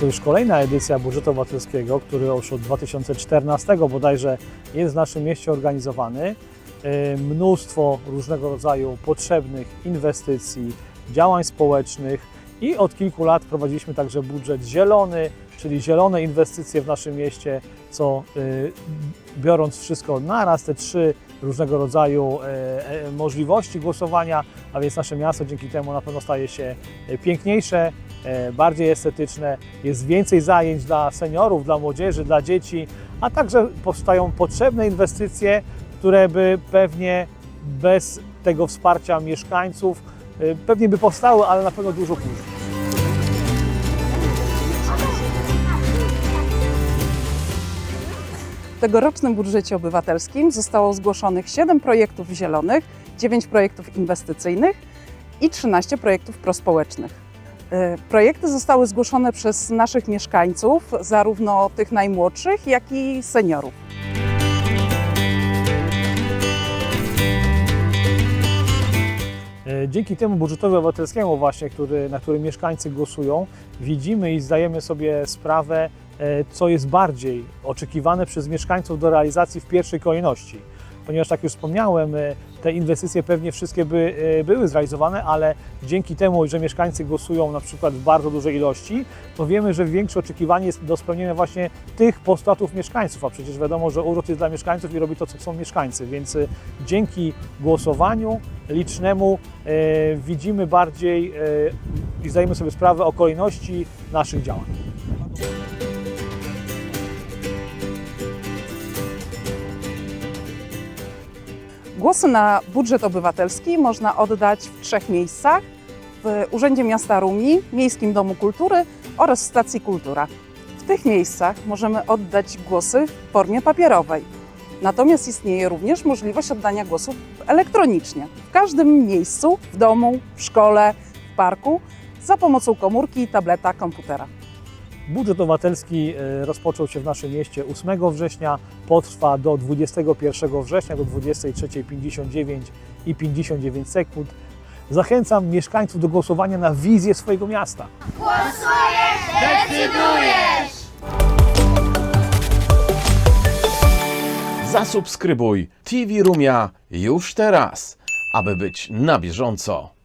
To już kolejna edycja budżetu obywatelskiego, który już od 2014 bodajże jest w naszym mieście organizowany. E, Mnóstwo różnego rodzaju potrzebnych inwestycji, działań społecznych i od kilku lat prowadziliśmy także budżet zielony, czyli zielone inwestycje w naszym mieście, co y, biorąc wszystko naraz, te trzy różnego rodzaju e, e, możliwości głosowania, a więc nasze miasto dzięki temu na pewno staje się e, piękniejsze, bardziej estetyczne, jest więcej zajęć dla seniorów, dla młodzieży, dla dzieci, a także powstają potrzebne inwestycje, które by pewnie bez tego wsparcia mieszkańców e, pewnie by powstały, ale na pewno dużo później. W tegorocznym budżecie obywatelskim zostało zgłoszonych 7 projektów zielonych, 9 projektów inwestycyjnych i 13 projektów prospołecznych. Y, Projekty zostały zgłoszone przez naszych mieszkańców, zarówno tych najmłodszych, jak i seniorów. E, Dzięki temu budżetowi obywatelskiemu właśnie, który, na który mieszkańcy głosują, widzimy i zdajemy sobie sprawę, e, co jest bardziej oczekiwane przez mieszkańców do realizacji w pierwszej kolejności. Ponieważ, tak już wspomniałem, e, te inwestycje pewnie wszystkie by e, były zrealizowane, ale dzięki temu, że mieszkańcy głosują na przykład w bardzo dużej ilości, to wiemy, że większe oczekiwanie jest do spełnienia właśnie tych postulatów mieszkańców, a przecież wiadomo, że urząd jest dla mieszkańców i robi to, co chcą mieszkańcy, więc e, dzięki głosowaniu licznemu widzimy bardziej i zdajemy sobie sprawę o kolejności naszych działań. Głosy na budżet obywatelski można oddać w trzech miejscach: w Urzędzie Miasta Rumi, Miejskim Domu Kultury oraz Stacji Kultura. W tych miejscach możemy oddać głosy w formie papierowej. Natomiast istnieje również możliwość oddania głosów elektronicznie. W każdym miejscu, w domu, w szkole, w parku, za pomocą komórki, tableta, komputera. Budżet obywatelski e, rozpoczął się w naszym mieście 8 września, potrwa do 21 września do 23.59 i 59 sekund. Zachęcam mieszkańców do głosowania na wizję swojego miasta. Zasubskrybuj TV Rumia już teraz, aby być na bieżąco.